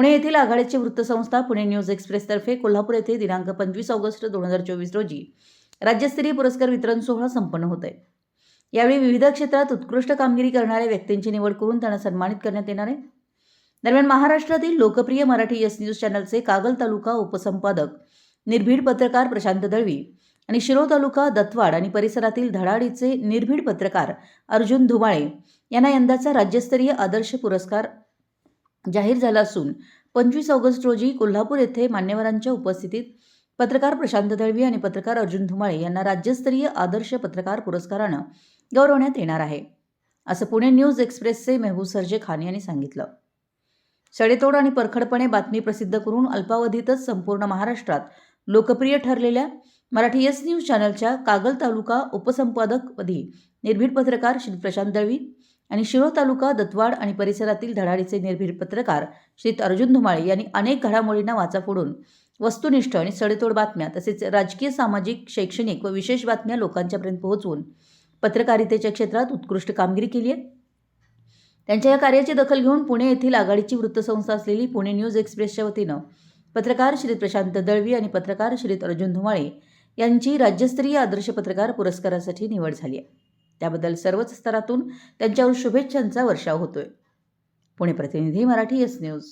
पुणे येथील आघाडीची वृत्तसंस्था पुणे न्यूज एक्सप्रेसतर्फे कोल्हापूर येथे दिनांक पंचवीस ऑगस्ट दोन हजार चोवीस रोजी राज्यस्तरीय पुरस्कार वितरण सोहळा संपन्न होत आहे. यावेळी विविध क्षेत्रात उत्कृष्ट कामगिरी करणाऱ्या व्यक्तींची निवड करून त्यांना सन्मानित करण्यात येणार आहे. दरम्यान महाराष्ट्रातील लोकप्रिय मराठी यस न्यूज चॅनलचे कागल तालुका उपसंपादक निर्भीड पत्रकार प्रशांत दळवी आणि शिरो तालुका दत्वाड आणि परिसरातील धडाडीचे निर्भीड पत्रकार अर्जुन धुमाळे यांना यंदाचा राज्यस्तरीय आदर्श पुरस्कार जाहीर झाला असून पंचवीस ऑगस्ट रोजी कोल्हापूर येथे मान्यवरांच्या उपस्थितीत पत्रकार प्रशांत दळवी आणि पत्रकार अर्जुन धुमाळे यांना राज्यस्तरीय आदर्श पत्रकार पुरस्कारानं गौरवण्यात येणार आहे. असं पुणे न्यूज एक्सप्रेसचे मेहबूब सरजे खान यांनी सांगितलं. सडेतोड आणि परखडपणे बातमी प्रसिद्ध करून अल्पावधीतच संपूर्ण महाराष्ट्रात लोकप्रिय ठरलेल्या मराठी एस न्यूज चॅनलच्या कागल तालुका उपसंपादकपदी निर्भीड पत्रकार श्री प्रशांत दळवी आणि शिरोळ तालुका दत्तवाड आणि परिसरातील धडाडीचे निर्भीड पत्रकार श्री अर्जुन धुमाळे यांनी अनेक घडामोडींना वाचा फोडून वस्तुनिष्ठ आणि सडेतोड बातम्या तसेच राजकीय सामाजिक शैक्षणिक व विशेष बातम्या लोकांच्यापर्यंत पोहोचवून पत्रकारितेच्या क्षेत्रात उत्कृष्ट कामगिरी केली आहे. त्यांच्या या कार्याची दखल घेऊन पुणे येथील आघाडीची वृत्तसंस्था असलेली पुणे न्यूज एक्सप्रेसच्या वतीनं पत्रकार श्री प्रशांत दळवी आणि पत्रकार श्री अर्जुन धुमाळे यांची राज्यस्तरीय आदर्श पत्रकार पुरस्कारासाठी निवड झाली आहे. त्याबद्दल सर्वच स्तरातून त्यांच्यावर शुभेच्छांचा वर्षाव होतोय. पुणे प्रतिनिधी मराठी एस न्यूज.